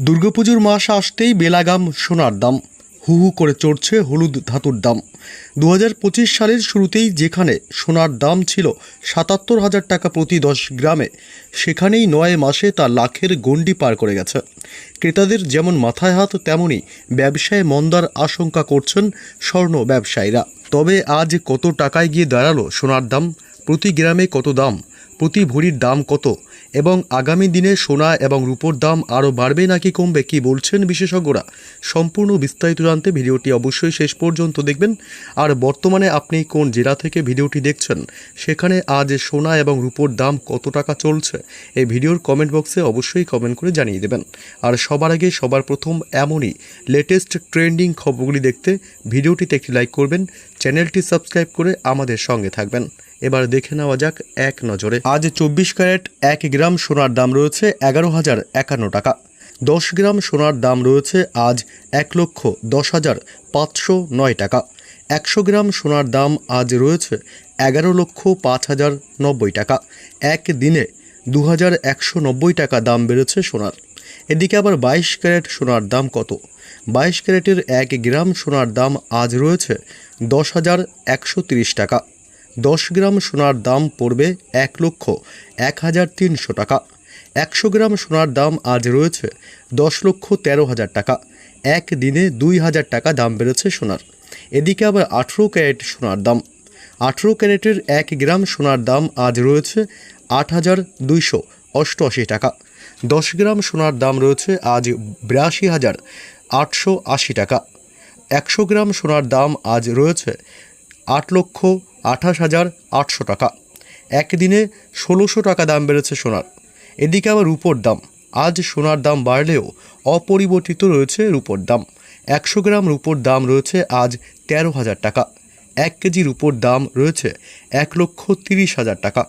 দুর্গাপুজোর মাস আসতেই বেলাগাম সোনার দাম। হু হু করে চড়ছে হলুদ ধাতুর দাম। দু পঁচিশ সালের শুরুতেই যেখানে সোনার দাম ছিল সাতাত্তর হাজার টাকা প্রতি দশ গ্রামে, সেখানেই নয় মাসে তা লাখের গণ্ডি পার করে গেছে। ক্রেতাদের যেমন মাথায় হাত তেমনই ব্যবসায় মন্দার আশঙ্কা করছেন স্বর্ণ ব্যবসায়ীরা। তবে আজ কত টাকায় গিয়ে দাঁড়াল সোনার দাম? প্রতি গ্রামে কত দাম? প্রতি ভরির দাম কত? এবং আগামী দিনে সোনা এবং রূপোর দাম আরও বাড়বে নাকি কমবে কি বলছেন বিশেষজ্ঞরা। সম্পূর্ণ বিস্তারিত জানতে ভিডিওটি অবশ্যই শেষ পর্যন্ত দেখবেন। আর বর্তমানে আপনি কোন জেলা থেকে ভিডিওটি দেখছেন, সেখানে আজ সোনা এবং রূপোর দাম কত টাকা চলছে, এই ভিডিওর কমেন্ট বক্সে অবশ্যই কমেন্ট করে জানিয়ে দেবেন। আর সবার আগে সবার প্রথম এমনই লেটেস্ট ট্রেন্ডিং খবরগুলি দেখতে ভিডিওটিতে একটি লাইক করবেন, চ্যানেলটি সাবস্ক্রাইব করে আমাদের সঙ্গে থাকবেন। এবার দেখে নেওয়া যাক এক নজরে। আজ চব্বিশ ক্যারেট এক গ্রাম সোনার দাম রয়েছে এগারো হাজার একান্ন টাকা। দশ গ্রাম সোনার দাম রয়েছে আজ এক লক্ষ দশ হাজার পাঁচশো নয় টাকা। একশো গ্রাম সোনার দাম আজ রয়েছে এগারো লক্ষ পাঁচ হাজার নব্বই টাকা। এক দিনে দু হাজার একশো নব্বই টাকা দাম বেড়েছে সোনার। এদিকে আবার বাইশ ক্যারেট সোনার দাম কত? বাইশ ক্যারেটের এক গ্রাম সোনার দাম আজ রয়েছে দশ হাজার একশো তিরিশ টাকা। দশ গ্রাম সোনার দাম পড়বে এক লক্ষ এক হাজার তিনশো টাকা। একশো গ্রাম সোনার দাম আজ রয়েছে দশ লক্ষ তেরো হাজার টাকা। এক দিনে দুই হাজার টাকা দাম বেড়েছে সোনার। এদিকে আবার আঠেরো ক্যারেট সোনার দাম। আঠেরো ক্যারেটের এক গ্রাম সোনার দাম আজ রয়েছে আট হাজার দুইশো অষ্টআশি টাকা। দশ গ্রাম সোনার দাম রয়েছে আজ বিরাশি হাজার আটশো আশি টাকা। একশো গ্রাম সোনার দাম আজ রয়েছে আট লক্ষ আঠাশ হাজার আটশো টাকা। একদিনে ষোলোশো টাকা দাম বেড়েছে সোনার। এদিকে আবার রুপোর দাম। আজ সোনার দাম বাড়লেও অপরিবর্তিত রয়েছে রুপোর দাম। একশো গ্রাম রুপোর দাম রয়েছে আজ তেরো হাজার টাকা। এক কেজি রুপোর দাম রয়েছে এক লক্ষ তিরিশ হাজার টাকা।